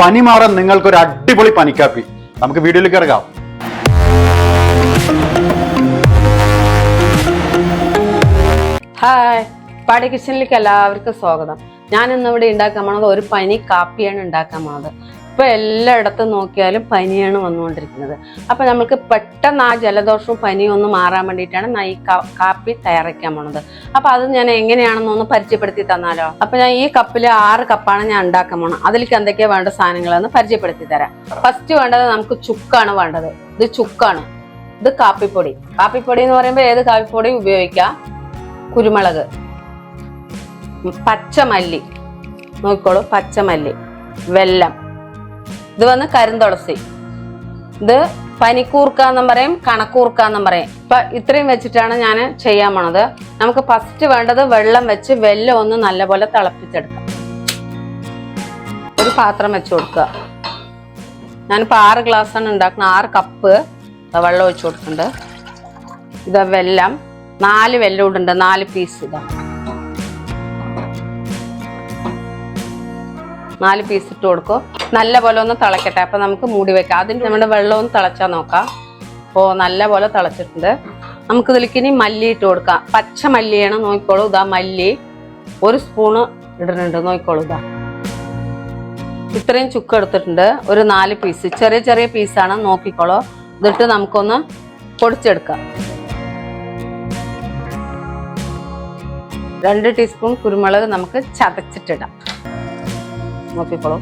പനി മാറാൻ നിങ്ങൾക്ക് ഒരു അടിപൊളി പനിക്കാപ്പി. നമുക്ക് വീഡിയോയിലേക്ക് ഇറങ്ങാം. ഹായ്. പാടി കിച്ചണിലേക്ക് എല്ലാവർക്കും സ്വാഗതം. ഞാൻ ഇന്ന് ഇവിടെ ഉണ്ടാക്കാൻ പോണത് ഒരു പനി കാപ്പിയാണ് ഉണ്ടാക്കാൻ പോണത് ഇപ്പൊ എല്ലായിടത്തും നോക്കിയാലും പനിയാണ് വന്നുകൊണ്ടിരിക്കുന്നത്. അപ്പൊ നമുക്ക് പെട്ടെന്ന് ആ ജലദോഷവും പനിയും ഒന്ന് മാറാൻ വേണ്ടിയിട്ടാണ് ഞാൻ ഈ കാപ്പി തയ്യാറാക്കാൻ പോണത്. അപ്പൊ അത് ഞാൻ എങ്ങനെയാണെന്ന് ഒന്ന് പരിചയപ്പെടുത്തി തന്നാലോ? അപ്പൊ ഞാൻ ഈ കപ്പിൽ ആറ് കപ്പാണ് ഞാൻ ഉണ്ടാക്കാൻ പോണത്. അതിലേക്ക് എന്തൊക്കെയാ വേണ്ട സാധനങ്ങളെന്ന് പരിചയപ്പെടുത്തി തരാം. ഫസ്റ്റ് വേണ്ടത് നമുക്ക് ചുക്കാണ് വേണ്ടത്. ഇത് ചുക്കാണ്. ഇത് കാപ്പിപ്പൊടി. കാപ്പിപ്പൊടി എന്ന് പറയുമ്പോൾ ഏത് കാപ്പിപ്പൊടി ഉപയോഗിക്കാം? കുരുമുളക്. പച്ചമല്ലി. നോക്കിക്കോളൂ പച്ചമല്ലി. വെല്ലം. ഇത് വന്ന് കരിന്തുളസി. ഇത് പനിക്കൂർക്ക എന്നും പറയും കണക്കൂർക്ക എന്നും പറയും. ഇപ്പൊ ഇത്രയും വെച്ചിട്ടാണ് ഞാൻ ചെയ്യാൻ പോണത്. നമുക്ക് ഫസ്റ്റ് വേണ്ടത് വെള്ളം വെച്ച് വെല്ലം ഒന്ന് നല്ലപോലെ തിളപ്പിച്ചെടുക്കാം. ഒരു പാത്രം വെച്ച് കൊടുക്കുക. ഞാനിപ്പോൾ ആറ് ഗ്ലാസ് ആണ് ഉണ്ടാക്കുന്നത് ആറ് കപ്പ് വെള്ളം ഒഴിച്ചു കൊടുക്കുന്നുണ്ട്. ഇത് വെല്ലം. നാല് വെല്ലം ഇടുന്നുണ്ട് നാല് പീസ് ഇതാ. നാല് പീസ് ഇട്ട് കൊടുക്കും. നല്ലപോലെ ഒന്ന് തിളക്കട്ടെ. അപ്പൊ നമുക്ക് മൂടി വെക്കാം. അതിന് നമ്മുടെ വെള്ളം ഒന്ന് തിളച്ചാൽ നോക്കാം. അപ്പോൾ നല്ല പോലെ തിളച്ചിട്ടുണ്ട്. നമുക്ക് ഇതിലേക്ക് ഇനി മല്ലി ഇട്ട് കൊടുക്കാം. പച്ച മല്ലിയാണ്. നോക്കിക്കോളൂ. ഇതാ മല്ലി. ഒരു സ്പൂണ് ഇടുന്നുണ്ട്. നോക്കിക്കോളൂ. ഇതാ. ഇത്രയും ചുക്ക് എടുത്തിട്ടുണ്ട്. ഒരു നാല് പീസ് ചെറിയ ചെറിയ പീസാണ് നോക്കിക്കോളൂ. ഇതിട്ട് നമുക്കൊന്ന് പൊടിച്ചെടുക്കാം. രണ്ട് ടീസ്പൂൺ കുരുമുളക് നമുക്ക് ചതച്ചിട്ടിടാം. നോക്കിക്കോളൂ.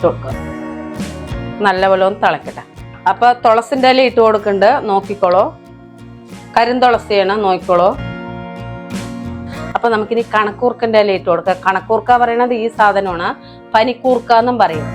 കൊടുക്കുക നല്ലപോലെ ഒന്ന് തിളക്കട്ടെ. അപ്പൊ തുളസിന്റെ ഇല ഇട്ട് കൊടുക്കുന്നുണ്ട് നോക്കിക്കോളോ. കരിന്തുളസിയാണ് നോക്കിക്കോളോ. അപ്പൊ നമുക്കിനി കണക്കൂർക്കന്റെ ഇല ഇട്ട് കൊടുക്കാം. കണക്കൂർക്ക പറയണത് ഈ സാധനമാണ്. പനിക്കൂർക്ക എന്നും പറയും.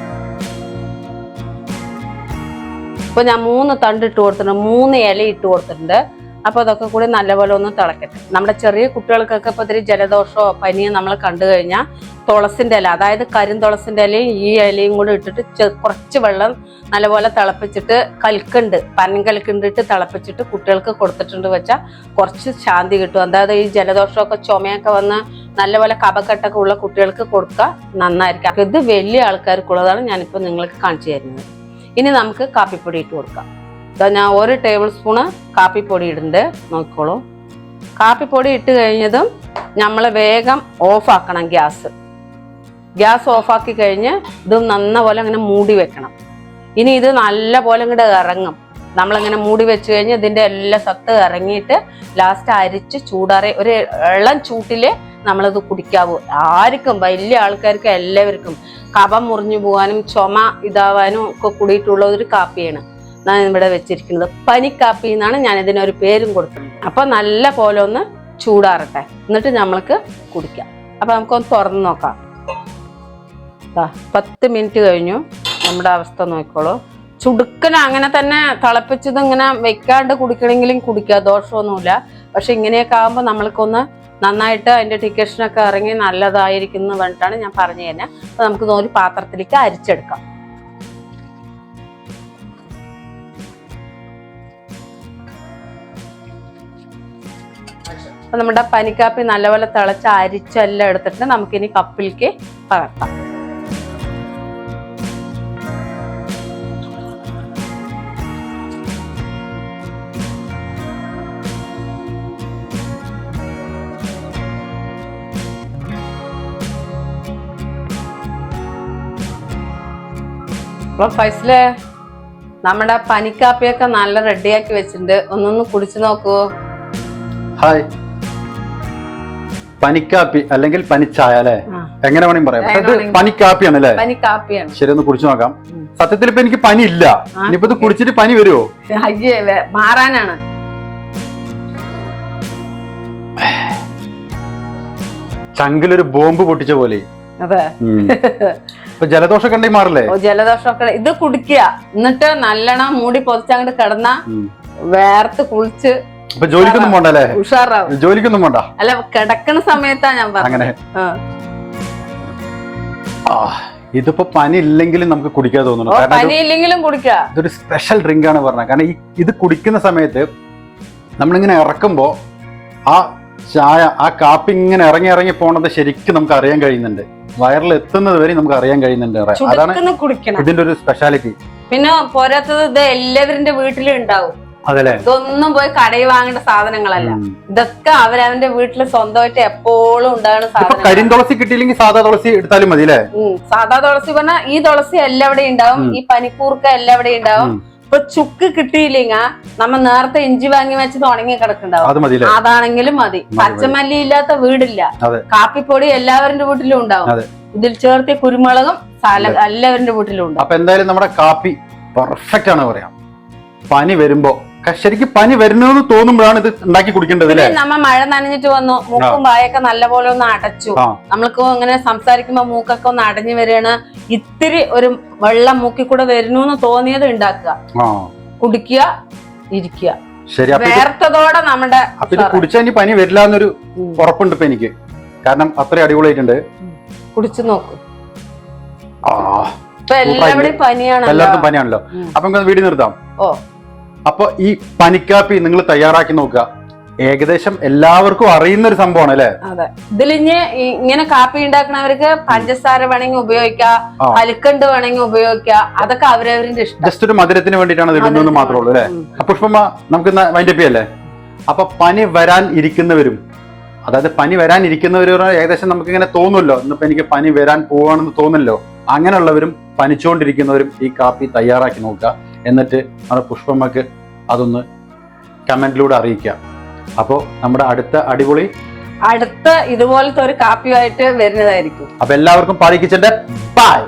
ഇപ്പൊ ഞാൻ മൂന്ന് തണ്ട് ഇട്ട് കൊടുത്തിട്ടുണ്ട്. മൂന്ന് ഇല ഇട്ട് കൊടുത്തിട്ടുണ്ട്. അപ്പൊ അതൊക്കെ കൂടി നല്ലപോലെ ഒന്ന് തിളക്കട്ടെ. നമ്മുടെ ചെറിയ കുട്ടികൾക്കൊക്കെ ഇപ്പൊ ഇത്തിരി ജലദോഷമോ പനിയോ നമ്മൾ കണ്ടു കഴിഞ്ഞാൽ തുളസിന്റെ ഇല അതായത് കരിന്തുളസിന്റെ ഇലയും ഈ ഇലയും കൂടി ഇട്ടിട്ട് കുറച്ച് വെള്ളം നല്ലപോലെ തിളപ്പിച്ചിട്ട് കൽക്കുണ്ട് പനങ്കൽക്കുണ്ടിട്ട് തിളപ്പിച്ചിട്ട് കുട്ടികൾക്ക് കൊടുത്തിട്ടുണ്ട് വെച്ചാൽ കുറച്ച് ശാന്തി കിട്ടും. അതായത് ഈ ജലദോഷമൊക്കെ ചുമയൊക്കെ വന്ന് നല്ലപോലെ കപക്കെട്ടൊക്കെ ഉള്ള കുട്ടികൾക്ക് കൊടുക്കുക നന്നായിരിക്കും. ഇത് വലിയ ആൾക്കാർക്കുള്ളതാണ് ഞാനിപ്പോൾ നിങ്ങൾക്ക് കാണിച്ചു തരുന്നത്. ഇനി നമുക്ക് കാപ്പിപ്പൊടി ഇട്ട് കൊടുക്കാം. ഇതാ ഞാൻ ഒരു ടേബിൾ സ്പൂണ് കാപ്പിപ്പൊടി ഇടുന്നുണ്ട് നോക്കിക്കോളൂ. കാപ്പിപ്പൊടി ഇട്ട് കഴിഞ്ഞതും നമ്മൾ വേഗം ഓഫാക്കണം ഗ്യാസ്. ഗ്യാസ് ഓഫാക്കി കഴിഞ്ഞ് ഇത് നന്നപോലെ അങ്ങനെ മൂടി വെക്കണം. ഇനി ഇത് നല്ല പോലെ ഇങ്ങോട്ട് ഇറങ്ങും. നമ്മളിങ്ങനെ മൂടി വെച്ച് കഴിഞ്ഞ് ഇതിന്റെ എല്ലാ സത്ത് ഇറങ്ങിയിട്ട് ലാസ്റ്റ് അരിച്ച് ചൂടാറി ഒരു ഇളം ചൂട്ടിൽ നമ്മളിത് കുടിക്കാവൂ. ആർക്കും വലിയ ആൾക്കാർക്കും എല്ലാവർക്കും. കഫം മുറിഞ്ഞു പോകാനും ചുമ ഇതാവാനും ഒക്കെ കൂടിയിട്ടുള്ള ഒരു കാപ്പിയാണ്. ഞാൻ ഇവിടെ വെച്ചിരിക്കുന്നത് പനിക്കാപ്പി എന്നാണ് ഞാൻ ഇതിനൊരു പേരും കൊടുക്കുന്നത് അപ്പൊ നല്ല പോലെ ഒന്ന് ചൂടാറട്ടെ. എന്നിട്ട് നമ്മൾക്ക് കുടിക്കാം. അപ്പൊ നമുക്കൊന്ന് തുറന്ന് നോക്കാം. പത്ത് മിനിറ്റ് കഴിഞ്ഞു. നമ്മുടെ അവസ്ഥ നോക്കിക്കോളൂ. ചുടുക്കന അങ്ങനെ തന്നെ തിളപ്പിച്ചത് ഇങ്ങനെ വെക്കാണ്ട് കുടിക്കണമെങ്കിലും കുടിക്കുക ദോഷമൊന്നുമില്ല. പക്ഷെ ഇങ്ങനെയൊക്കെ ആകുമ്പോൾ നമ്മൾക്കൊന്ന് നന്നായിട്ട് അതിന്റെ ടിക്കഷനൊക്കെ ഇറങ്ങി നല്ലതായിരിക്കും എന്ന് പറഞ്ഞിട്ടാണ് ഞാൻ പറഞ്ഞു തന്നെ അപ്പോൾ നമുക്ക് ഒരു പാത്രത്തിലേക്ക് അരിച്ചെടുക്കാം. അപ്പൊ നമ്മുടെ പനിക്കാപ്പി നല്ലപോലെ തിളച്ച് അരിച്ചെല്ലാം എടുത്തിട്ട് നമുക്കിനി കപ്പിലേക്ക് പകർത്താം. അപ്പൊ ഫൈസലെ നമ്മുടെ പനിക്കാപ്പിയൊക്കെ നല്ല റെഡിയാക്കി വെച്ചിട്ടുണ്ട്. ഒന്നൊന്ന് കുടിച്ചു നോക്കൂ. ഹായ് പനിക്കാപ്പി അല്ലെങ്കിൽ പനിച്ചായ അല്ലേ. എങ്ങനെ വേണമെങ്കിൽ പറയാം. പക്ഷേ. പനിക്കാപ്പിയാണ് അല്ലേ? പനിക്കാപ്പിയാണ്. ശരി ഒന്ന് കുടിച്ചു നോക്കാം. സത്യത്തിൽ ഇപ്പൊ എനിക്ക് പനി ഇല്ല. ഇനിയിപ്പോ ഇത് കുടിച്ചിട്ട് പനി വരുമോ മാറാനാണ്. ചങ്കിലൊരു ബോംബ് പൊട്ടിച്ച പോലെ. അതെ. ഉം. ഇപ്പൊ ജലദോഷം കണ്ടേ മാറില്ലേ ജലദോഷമൊക്കെ. ഇത് കുടിക്കുക. എന്നിട്ട് നല്ലോണം മൂടി പൊതിച്ചങ്ങോട്ട് കിടന്ന. വേർത്ത് കുളിച്ച് ജോലിക്കൊന്നും പോണ്ട അല്ലേ ഉഷാറാവും. ജോലിക്കൊന്നും പോണ്ട? അല്ല കിടക്കണ സമയത്താ ഞാൻ അങ്ങനെ. ഇതിപ്പോ പനി ഇല്ലെങ്കിലും നമുക്ക് കുടിക്കാൻ തോന്നുന്നു പനി കാരണം കുടിക്കാം. ഇതൊരു സ്പെഷ്യൽ ഡ്രിങ്ക് ആണ് പറഞ്ഞത്. കാരണം ഈ ഇത് കുടിക്കുന്ന സമയത്ത് നമ്മളിങ്ങനെ ഇറക്കുമ്പോ ആ ചായ ആ കാപ്പി ഇങ്ങനെ ഇറങ്ങി ഇറങ്ങി പോണത് ശരിക്കും നമുക്ക് അറിയാൻ കഴിയുന്നുണ്ട്. വയറിൽ എത്തുന്നത് വരെ നമുക്ക് അറിയാൻ കഴിയുന്നുണ്ട്. അതാണ് ഇതിന്റെ ഒരു സ്പെഷ്യാലിറ്റി പിന്നെ പോരാത്തത് ഇത് എല്ലാവരുടെ വീട്ടിലും ഉണ്ടാവും. ഇതൊന്നും പോയി കടയിൽ വാങ്ങേണ്ട സാധനങ്ങളല്ല. ഇതൊക്കെ അവരവന്റെ വീട്ടിൽ സ്വന്തമായിട്ട് എപ്പോഴും ഉണ്ടാകുന്ന സാധനം കരിന്തുളസി കിട്ടിയില്ലെങ്കിൽ സാധാ തുളസി എടുത്താലും മതി അല്ലേ? സാധാ തുളസി പറഞ്ഞാൽ ഈ തുളസി എല്ലാവിടെയും ഉണ്ടാവും. ഈ പനിക്കൂർക്ക എല്ലാവിടെയും ഉണ്ടാവും. ഇപ്പൊ ചുക്ക് കിട്ടിയില്ലെങ്കിൽ നമ്മ നേരത്തെ ഇഞ്ചി വാങ്ങി വെച്ചത് ഉണങ്ങി കിടക്കുന്നുണ്ടാവും. അതാണെങ്കിലും മതി. പച്ചമല്ലി ഇല്ലാത്ത വീടില്ല. കാപ്പിപ്പൊടി എല്ലാവരുടെ വീട്ടിലും ഉണ്ടാവും. ഇതിൽ ചേർത്തിയ കുരുമുളകും സാല- എല്ലാവരുടെ വീട്ടിലും ഉണ്ടാവും. അപ്പൊ എന്തായാലും നമ്മുടെ കാപ്പി പെർഫെക്റ്റ് ആണ് പറയാം. പനി വരുമ്പോ ശരിക്കും പനി വരുന്നതെന്ന് തോന്നുമ്പോഴാണ് ഇത് ഉണ്ടാക്കി കുടിക്കേണ്ടത് അല്ലേ? നമ്മ മഴ നനഞ്ഞിട്ട് വന്നു. മൂക്കും വായൊക്കെ നല്ലപോലെ ഒന്ന് അടച്ചു. നമ്മൾക്ക് ഇങ്ങനെ സംസാരിക്കുമ്പോ മൂക്കൊക്കെ ഒന്ന് അടഞ്ഞു വരികയാണ്. ഇത്തിരി ഒരു വെള്ളം മൂക്കി കൂടെ വരുന്നു എന്ന് തോന്നിയത് ഉണ്ടാക്കുക. കുടിക്കുക ഇരിക്കുക. ശരി വേർത്തതോടെ നമ്മുടെ അപ്പൊ ഇത് കുടിച്ചാൽ ഇനി പനി വരില്ല എന്നൊരു ഉറപ്പുണ്ട് ഇപ്പൊ എനിക്ക്. കാരണം അത്ര അടിപൊളിയായിട്ടുണ്ട്. കുടിച്ചു നോക്കും. എല്ലാവരുടെയും പനിയാണല്ലോ. അപ്പൊ വീട് നിർത്താം. ഓ. അപ്പൊ ഈ പനിക്കാപ്പി നിങ്ങൾ തയ്യാറാക്കി നോക്കുക. ഏകദേശം എല്ലാവർക്കും അറിയുന്ന ഒരു സംഭവമാണ് അല്ലെ? അതെ. ഇതിലിഞ്ഞ് ഇങ്ങനെ കാപ്പി ഉണ്ടാക്കുന്നവർക്ക് പഞ്ചസാര വേണമെങ്കിൽ ഉപയോഗിക്കാം. അലുക്കണ്ട് വേണമെങ്കിൽ ഉപയോഗിക്കാം. അതൊക്കെ അവരവരുടെ ഇഷ്ടം. ജസ്റ്റ് ഒരു മധുരത്തിന് വേണ്ടിയിട്ടാണ് ഇടുന്നത് മാത്രമേ ഉള്ളൂ അല്ലെ. പുഷ്പമ്മ നമുക്ക് വൈൻഡപ്പ് ചെയ്യല്ലേ? അപ്പൊ പനി വരാൻ ഇരിക്കുന്നവരും അതായത് പനി വരാൻ ഇരിക്കുന്നവരും ഏകദേശം നമുക്ക് ഇങ്ങനെ തോന്നുമല്ലോ. ഇന്നിപ്പോ എനിക്ക് പനി വരാൻ പോവാണെന്ന് തോന്നുമല്ലോ. അങ്ങനെയുള്ളവരും പനിച്ചുകൊണ്ടിരിക്കുന്നവരും ഈ കാപ്പി തയ്യാറാക്കി നോക്കുക. എന്നിട്ട് നമ്മുടെ പുഷ്പമ്മക്ക് അതൊന്ന് കമന്റിലൂടെ അറിയിക്കാം. അപ്പോൾ നമ്മുടെ അടുത്ത അടിപൊളി അടുത്ത ഇതുപോലത്തെ ഒരു കാപ്പിയുമായിട്ട് വരുന്നതായിരിക്കും. അപ്പൊ എല്ലാവർക്കും പാടി കിച്ചന്റെ ബൈ